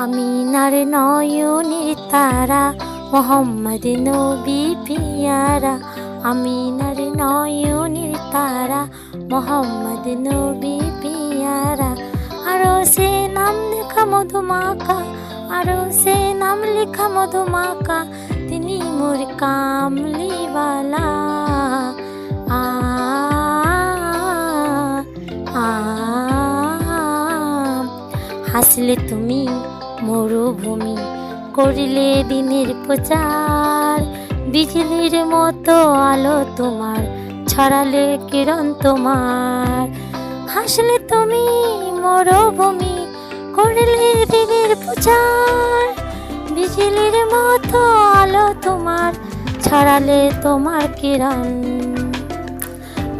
নয়নের তারা মোহাম্মদ নবী পিয়ারা আমিনার নয়নের তারা মোহাম্মদ নবী পিয়ারা আরও সে নাম লেখা মধুমাকা আরও সে নাম লেখা মধুমাকা তিনি মোর কামলিওয়ালা আ হাসলে তুমি মরুভূমি করিলে দিনের প্রচার। বিজলির মতো আলো তোমার, ছড়ালে কিরণ তোমার। হাসলে তুমি মরুভূমি করলে দিনের প্রচার। বিজলির মতো আলো তোমার, ছড়ালে তোমার কিরণ।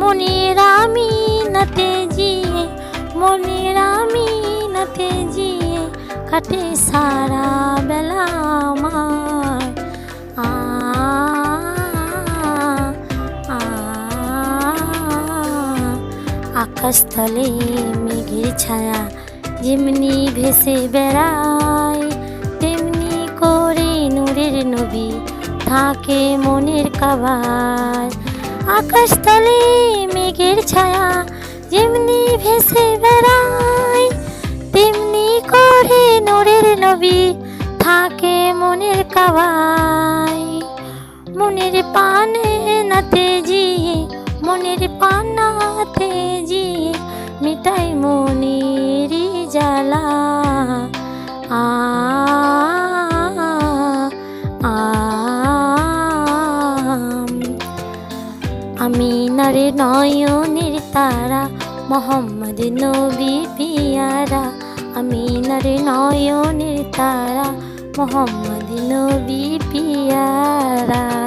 মনির আমি নাতে জিয়ে মনির আমি নাতে জিয়ে কাটে সারা বেলা আমার। আকাশতলে মেঘের ছায়া যেমনি ভেসে বেড়ায়, তেমনি করে নূরের নবী থাকে মনের কাবায় আকাশতলে মেঘের ছায়া যেমনি ভেসে বেড়ায় নবী থাকে মনের কাবায় মনের পানে নাতে জিয়ে, মনের পানাতে জিয়ে, মিটাই মনের জ্বালা। আ আমি নারে নয়নের তারা, মোহাম্মদ নবী পিয়ারা। আমি নারে নয়নের তারা মোহাম্মদ নবী পিয়ারা।